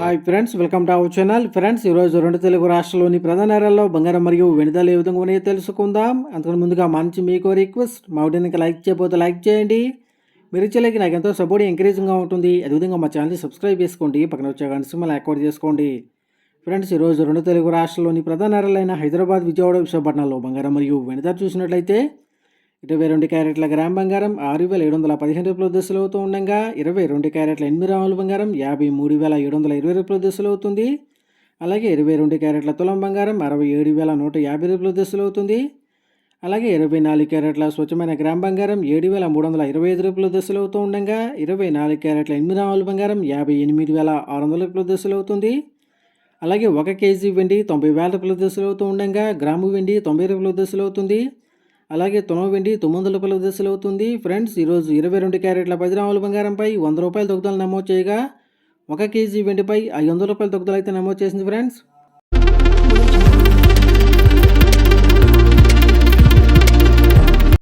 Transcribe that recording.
Hi friends welcome to our channel friends ఈరోజు రెండు తెలుగు రాష్ట్రాల్లోని ప్రధాన నగరాల్లో బంగారం మరియు వెనుదలు ఏ విధంగా ఉన్నాయో తెలుసుకుందాం. అంతకు ముందుగా మంచి మీకు రిక్వెస్ట్ మా వీడియోకి లైక్ చేయబోతే లైక్ చేయండి. మీరు ఇచ్చేలకి నాకు ఎంతో సపోర్ట్ ఎంకరేజింగ్గా ఉంటుంది. అదేవిధంగా మా ఛానల్ని సబ్స్క్రైబ్ చేసుకోండి. పక్కన వచ్చే గంట సింబల్ యాక్టివేట్ చేసుకోండి. ఫ్రెండ్స్ ఈరోజు రెండు తెలుగు రాష్ట్రాల్లోని ప్రధాన నగరాలైన హైదరాబాద్ విజయవాడ విశాఖపట్నంలో బంగారం మరియు వెనుదలు చూసినట్లయితే ఇరవై రెండు క్యారెట్ల గ్రామ్ బంగారం ఆరు వేల ఏడు వందల పదిహేను రూపాయల దశలు అవుతూ ఉండగా ఇరవై రెండు క్యారెట్ల ఎనిమిది గ్రాముల బంగారం యాభై మూడు వేల ఏడు వందల ఇరవై రూపాయల దశలు అవుతుంది. అలాగే ఇరవై రెండు క్యారెట్ల తులం బంగారం అరవై ఏడు వేల నూట యాభై రూపాయల దశలు అవుతుంది. అలాగే ఇరవై నాలుగు క్యారెట్ల స్వచ్ఛమైన గ్రామ్ బంగారం ఏడు వేల మూడు వందల ఇరవై ఐదు రూపాయల దశలు అవుతూ ఉండగా ఇరవై నాలుగు క్యారెట్ల ఎనిమిది గ్రాముల బంగారం యాభై ఎనిమిది వేల ఆరు వందల రూపాయల దశలు అవుతుంది. అలాగే ఒక కేజీ వెండి తొంభై వేల రూపాయల దశలు అవుతూ ఉండగా గ్రాము వెండి తొంభై రూపాయల దశలు అవుతుంది. అలాగే తొమ్మ వెండి తొమ్మిది వందల రూపాయల దశలు అవుతుంది. ఫ్రెండ్స్ ఈరోజు ఇరవై రెండు క్యారెట్ల పదిరాముల బంగారంపై వంద రూపాయల తగ్గుదల నమోదు చేయగా ఒక కేజీ వెండిపై ఐదు వందల రూపాయల తగ్గుదల అయితే నమోదు చేసింది ఫ్రెండ్స్.